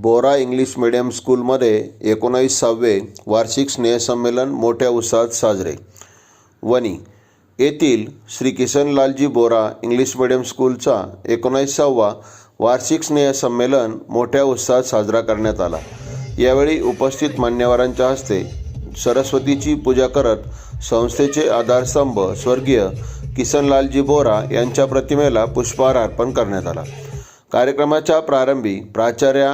बोरा English medium स्कूलमध्ये एकोणावीसावे वार्षिक स्नेहसंमेलन मोठ्या उत्साहात साजरे. वनी येथील श्री किसनलालजी बोरा इंग्लिश मिडियम स्कूलचा एकोणावीसावा वार्षिक स्नेहसंमेलन मोठ्या उत्साहात साजरा करण्यात आला. यावेळी उपस्थित मान्यवरांच्या हस्ते सरस्वतीची पूजा करत संस्थेचे आधारस्तंभ स्वर्गीय किसनलालजी बोरा यांच्या प्रतिमेला पुष्पहार अर्पण करण्यात आला. कार्यक्रमाच्या प्रारंभी प्राचार्या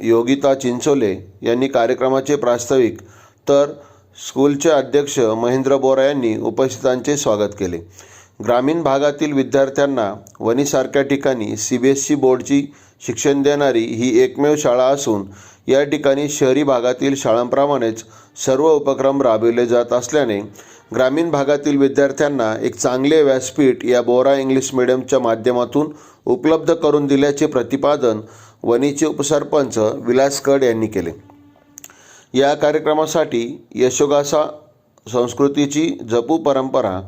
योगिता चिंचोले यांनी कार्यक्रमाचे प्रास्ताविक तर स्कूलचे अध्यक्ष महेंद्र बोरा यांनी उपस्थितांचे स्वागत केले. ग्रामीण भागातील विद्यार्थ्यांना वणीसारख्या ठिकाणी सी बी एस सी बोर्डची शिक्षण देणारी ही एकमेव शाळा असून या ठिकाणी शहरी भागातील शाळांप्रमाणेच सर्व उपक्रम राबविले जात असल्याने ग्रामीण भागातील विद्यार्थ्यांना एक चांगले व्यासपीठ या बोरा इंग्लिश मिडियमच्या माध्यमातून उपलब्ध करून दिल्याचे प्रतिपादन वणीचे उपसरपंच विलास कड यांनी केले. या कार्यक्रमासाठी यशोगासा संस्कृतीची जपू परंपरा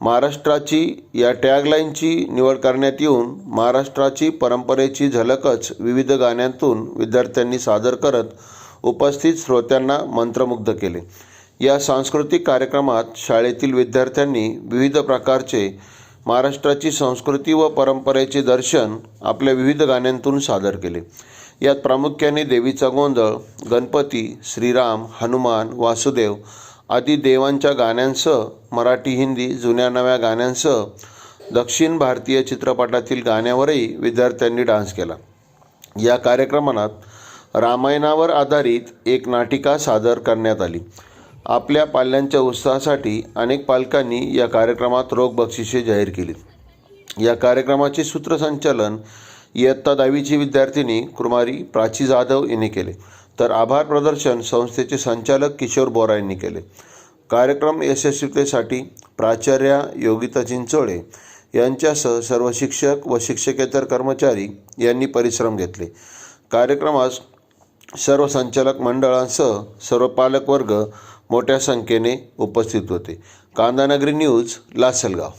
महाराष्ट्राची या टॅगलाईनची निवड करण्यात येऊन महाराष्ट्राची परंपरेची झलकच विविध गाण्यांतून विद्यार्थ्यांनी सादर करत उपस्थित श्रोत्यांना मंत्रमुग्ध केले. या सांस्कृतिक कार्यक्रमात शाळेतील विद्यार्थ्यांनी विविध प्रकारचे महाराष्ट्राची संस्कृती व परंपरेचे दर्शन आपल्या विविध गाण्यांतून सादर केले. यात प्रामुख्याने देवीचा गोंधळ गणपती श्रीराम हनुमान वासुदेव आदी देवांच्या गाण्यांसह मराठी हिंदी जुन्या नव्या गाण्यांसह दक्षिण भारतीय चित्रपटातील गाण्यावरही विद्यार्थ्यांनी डान्स केला. या कार्यक्रमात रामायणावर आधारित एक नाटिका सादर करण्यात आली. आपल्या पाल्यांच्या उत्साहासाठी अनेक पालकांनी या कार्यक्रमात रोख बक्षिसे जाहीर केली या कार्यक्रमाचे सूत्रसंचालन इयत्ता दहावीची विद्यार्थिनी कुमारी प्राची जाधव यांनी केले. तर आभार प्रदर्शन संस्थेचे संचालक किशोर बोरा यांनी केले. कार्यक्रम यशस्वीतेसाठी प्राचार्या योगिता चिंचोळे यांच्यासह सर्व शिक्षक व शिक्षकेतर कर्मचारी यांनी परिश्रम घेतले. कार्यक्रमास सर्व संचालक मंडळांसह सर्व पालकवर्ग मोठ्या संख्येने उपस्थित होते. कांदानगरी न्यूज लासलगाव.